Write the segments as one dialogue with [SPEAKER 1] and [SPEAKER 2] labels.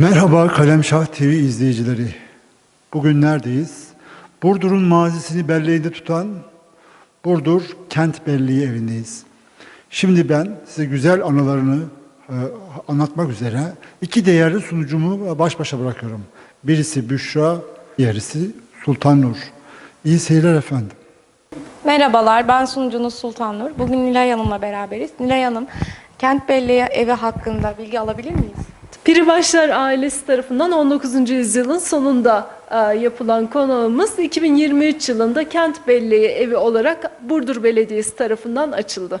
[SPEAKER 1] Merhaba Kalemşah TV izleyicileri. Bugün neredeyiz? Burdur'un mazisini belleğinde tutan Burdur Kent Belleği evindeyiz. Şimdi ben size güzel anılarını e, anlatmak üzere iki değerli sunucumu baş başa bırakıyorum. Birisi Büşra, diğerisi Sultan Nur. İyi seyirler efendim.
[SPEAKER 2] Merhabalar, ben sunucunuz Sultan Nur. Bugün Nilay Hanım'la beraberiz. Nilay Hanım, Kent Belleği evi hakkında bilgi alabilir miyiz?
[SPEAKER 3] Piribaşlar ailesi tarafından 19. yüzyılın sonunda e, yapılan konağımız 2023 yılında Kent Belleği evi olarak Burdur Belediyesi tarafından açıldı.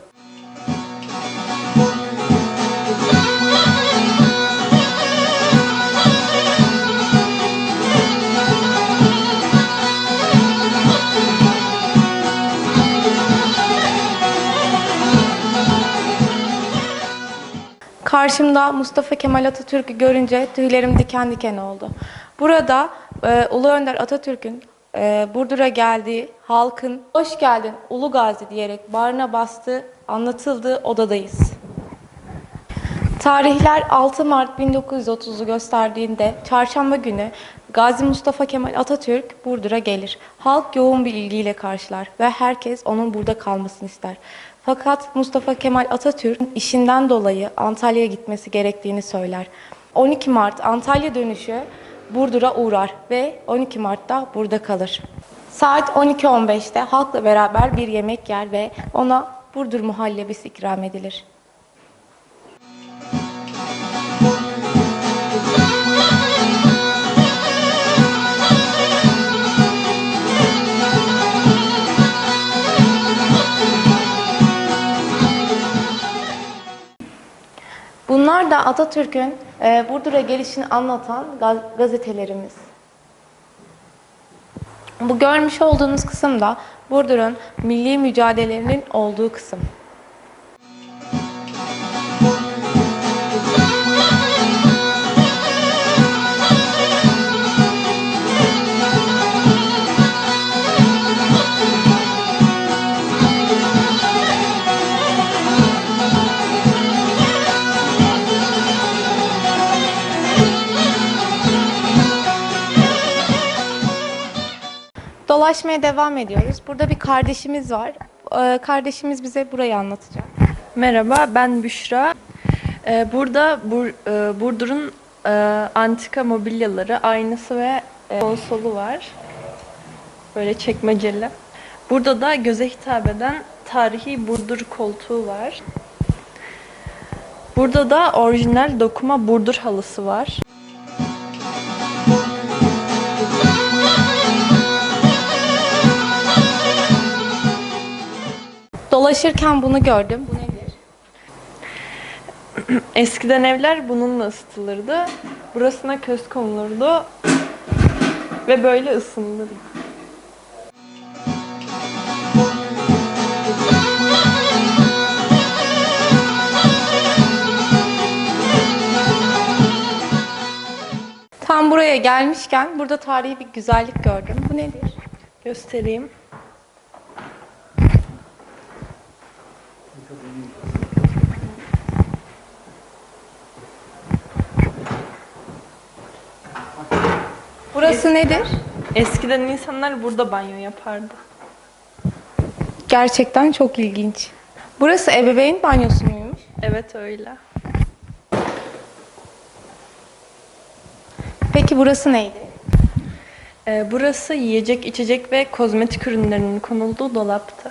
[SPEAKER 2] Karşımda Mustafa Kemal Atatürk'ü görünce tüylerim diken diken oldu. Burada e, Ulu Önder Atatürk'ün e, Burdur'a geldiği, halkın hoş geldin Ulu Gazi diyerek bağrına bastığı, anlatıldığı odadayız. Tarihler 6 Mart 1930'u gösterdiğinde çarşamba günü Gazi Mustafa Kemal Atatürk Burdur'a gelir. Halk yoğun bir ilgiyle karşılar ve herkes onun burada kalmasını ister. Fakat Mustafa Kemal Atatürk işinden dolayı Antalya'ya gitmesi gerektiğini söyler. 12 Mart Antalya dönüşü Burdur'a uğrar ve 12 Mart'ta burada kalır. Saat 12.15'te halkla beraber bir yemek yer ve ona Burdur muhallebisi ikram edilir. Bunlar da Atatürk'ün e, Burdur'a gelişini anlatan gaz- gazetelerimiz. Bu görmüş olduğunuz kısım da Burdur'un milli mücadelelerinin olduğu kısım. Dolaşmaya devam ediyoruz. Burada bir kardeşimiz var. Ee, Kardeşimiz bize burayı anlatacak.
[SPEAKER 3] Merhaba ben Büşra. Ee, Burada Bur- e, Burdur'un e, antika mobilyaları, aynası ve e, konsolu var. Böyle çekmeceli. Burada da göze hitap eden tarihi Burdur koltuğu var. Burada da orijinal dokuma Burdur halısı var.
[SPEAKER 2] Dolaşırken bunu gördüm. Bu nedir?
[SPEAKER 3] Eskiden evler bununla ısıtılırdı. Burasına köz konulurdu ve böyle ısınılırdı.
[SPEAKER 2] Tam buraya gelmişken burada tarihi bir güzellik gördüm. Bu nedir?
[SPEAKER 3] Göstereyim.
[SPEAKER 2] Burası nedir?
[SPEAKER 3] Eskiden insanlar burada banyo yapardı.
[SPEAKER 2] Gerçekten çok ilginç. Burası ebeveyn banyosu muymuş?
[SPEAKER 3] Evet öyle.
[SPEAKER 2] Peki burası neydi?
[SPEAKER 3] Ee, burası yiyecek, içecek ve kozmetik ürünlerinin konulduğu dolaptı.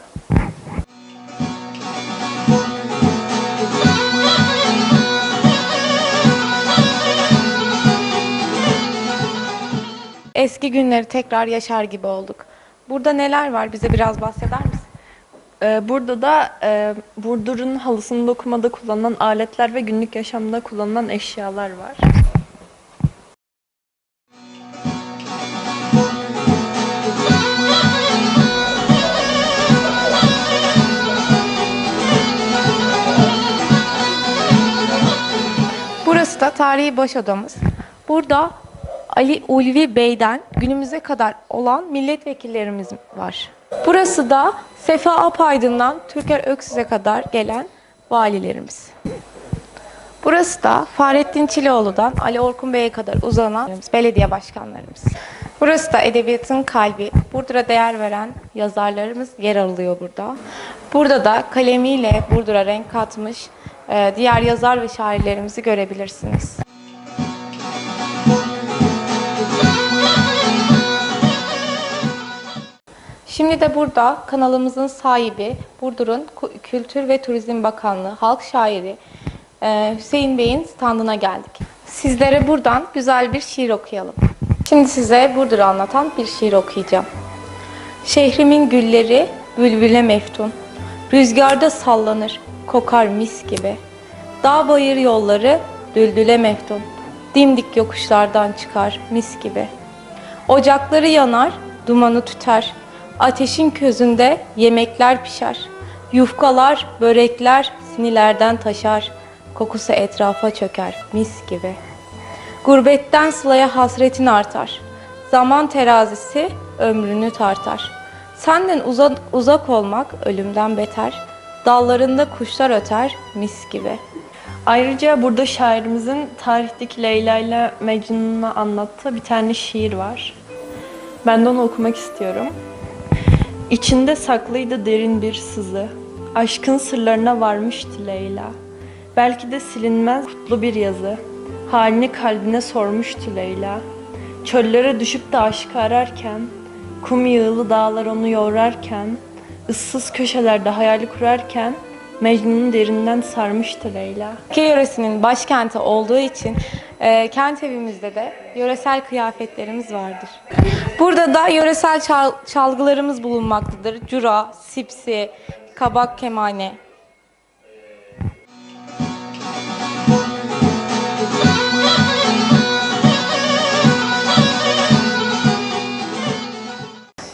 [SPEAKER 2] Eski günleri tekrar yaşar gibi olduk. Burada neler var? Bize biraz bahseder misin?
[SPEAKER 3] Ee, burada da e, Burdur'un halısını dokumada kullanılan aletler ve günlük yaşamda kullanılan eşyalar var.
[SPEAKER 2] Burası da tarihi baş odamız. Burada Ali Ulvi Bey'den günümüze kadar olan milletvekillerimiz var. Burası da Sefa Apaydın'dan Türker Öksüz'e kadar gelen valilerimiz. Burası da Fahrettin Çileoğlu'dan Ali Orkun Bey'e kadar uzanan belediye başkanlarımız. Burası da edebiyatın kalbi. Burdur'a değer veren yazarlarımız yer alıyor burada. Burada da kalemiyle Burdur'a renk katmış e, diğer yazar ve şairlerimizi görebilirsiniz. Şimdi de burada kanalımızın sahibi Burdur'un Kültür ve Turizm Bakanlığı halk şairi e, Hüseyin Bey'in standına geldik. Sizlere buradan güzel bir şiir okuyalım. Şimdi size Burdur'u anlatan bir şiir okuyacağım. Şehrimin gülleri bülbüle meftun. Rüzgarda sallanır, kokar mis gibi. Dağ bayır yolları düldüle meftun. Dimdik yokuşlardan çıkar mis gibi. Ocakları yanar, dumanı tüter. Ateşin közünde yemekler pişer. Yufkalar, börekler sinilerden taşar. Kokusu etrafa çöker mis gibi. Gurbetten sılaya hasretin artar. Zaman terazisi ömrünü tartar. Senden uzak, uzak olmak ölümden beter. Dallarında kuşlar öter mis gibi.
[SPEAKER 3] Ayrıca burada şairimizin tarihteki Leyla ile Mecnun'u anlattığı bir tane şiir var. Ben de onu okumak istiyorum. İçinde saklıydı derin bir sızı. Aşkın sırlarına varmıştı Leyla. Belki de silinmez kutlu bir yazı. Halini kalbine sormuştu Leyla. Çöllere düşüp de aşkı ararken, kum yığılı dağlar onu yoğrarken, ıssız köşelerde hayali kurarken, Mecnun'u derinden sarmıştı Leyla.
[SPEAKER 2] Ülke yöresinin başkenti olduğu için e, kent evimizde de yöresel kıyafetlerimiz vardır. Burada da yöresel çal- çalgılarımız bulunmaktadır. Cura, sipsi, kabak kemane.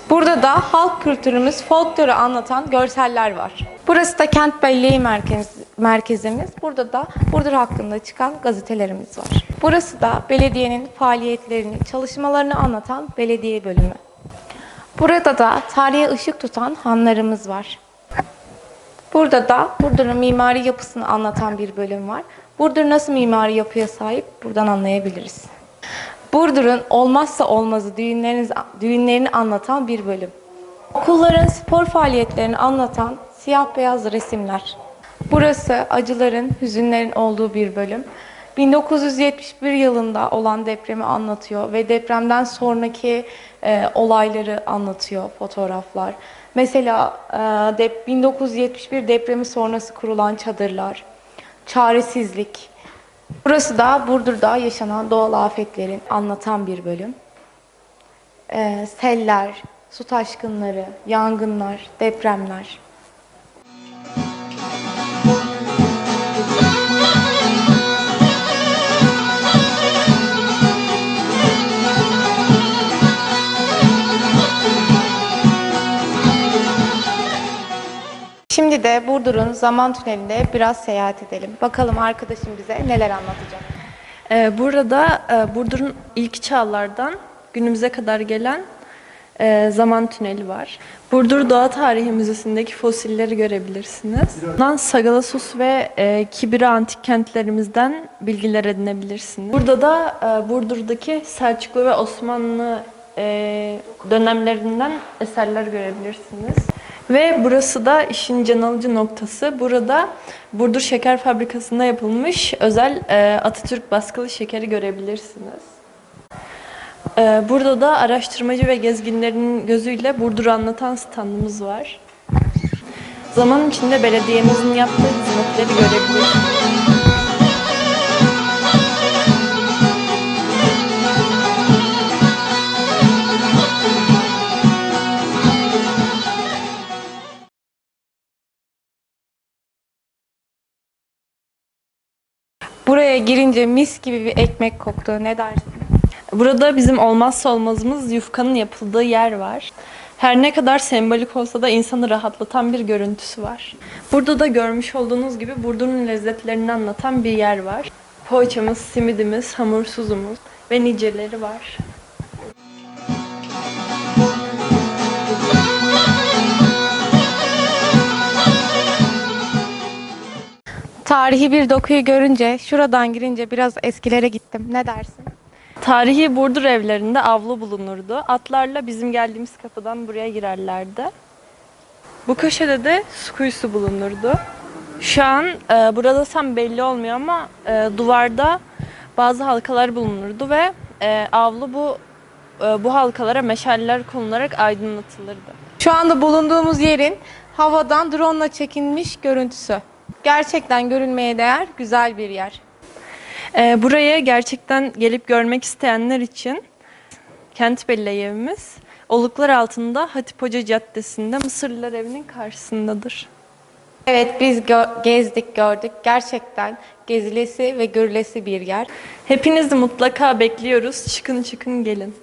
[SPEAKER 2] Burada da halk kültürümüz, folkloru anlatan görseller var. Burası da kent belleği merkez, merkezimiz. Burada da Burdur hakkında çıkan gazetelerimiz var. Burası da belediyenin faaliyetlerini, çalışmalarını anlatan belediye bölümü. Burada da tarihe ışık tutan hanlarımız var. Burada da Burdur'un mimari yapısını anlatan bir bölüm var. Burdur nasıl mimari yapıya sahip buradan anlayabiliriz. Burdur'un olmazsa olmazı düğünlerini anlatan bir bölüm. Okulların spor faaliyetlerini anlatan siyah beyaz resimler. Burası acıların, hüzünlerin olduğu bir bölüm. 1971 yılında olan depremi anlatıyor ve depremden sonraki e, olayları anlatıyor fotoğraflar. Mesela e, dep- 1971 depremi sonrası kurulan çadırlar, çaresizlik, Burası da Burdur'da yaşanan doğal afetlerin anlatan bir bölüm. Ee, seller, su taşkınları, yangınlar, depremler. Şimdi de Burdur'un zaman tünelinde biraz seyahat edelim. Bakalım arkadaşım bize neler anlatacak.
[SPEAKER 3] Ee, burada e, Burdur'un ilk çağlardan günümüze kadar gelen e, zaman tüneli var. Burdur Doğa Tarihi Müzesi'ndeki fosilleri görebilirsiniz. Buradan Sagalassus ve e, Kibira antik kentlerimizden bilgiler edinebilirsiniz. Burada da Burdur'daki Selçuklu ve Osmanlı dönemlerinden eserler görebilirsiniz. Ve burası da işin can alıcı noktası. Burada Burdur Şeker Fabrikası'nda yapılmış özel e, Atatürk baskılı şekeri görebilirsiniz. E, burada da araştırmacı ve gezginlerin gözüyle Burdur'u anlatan standımız var. Zaman içinde belediyemizin yaptığı hizmetleri görebilirsiniz.
[SPEAKER 2] Buraya girince mis gibi bir ekmek koktu. Ne dersin?
[SPEAKER 3] Burada bizim olmazsa olmazımız yufkanın yapıldığı yer var. Her ne kadar sembolik olsa da insanı rahatlatan bir görüntüsü var. Burada da görmüş olduğunuz gibi Burdur'un lezzetlerini anlatan bir yer var. Poğaçamız, simidimiz, hamursuzumuz ve niceleri var.
[SPEAKER 2] Tarihi bir dokuyu görünce, şuradan girince biraz eskilere gittim. Ne dersin?
[SPEAKER 3] Tarihi Burdur evlerinde avlu bulunurdu. Atlarla bizim geldiğimiz kapıdan buraya girerlerdi. Bu köşede de su kuyusu bulunurdu. Şu an e, burada tam belli olmuyor ama e, duvarda bazı halkalar bulunurdu ve e, avlu bu e, bu halkalara meşaleler konularak aydınlatılırdı.
[SPEAKER 2] Şu anda bulunduğumuz yerin havadan drone ile çekilmiş görüntüsü. Gerçekten görülmeye değer güzel bir yer.
[SPEAKER 3] E, buraya gerçekten gelip görmek isteyenler için Kent Belleği evimiz Oluklar altında Hatip Hoca Caddesi'nde Mısırlılar Evi'nin karşısındadır.
[SPEAKER 2] Evet biz gö- gezdik gördük. Gerçekten gezilesi ve görülesi bir yer.
[SPEAKER 3] Hepinizi mutlaka bekliyoruz. Çıkın çıkın gelin.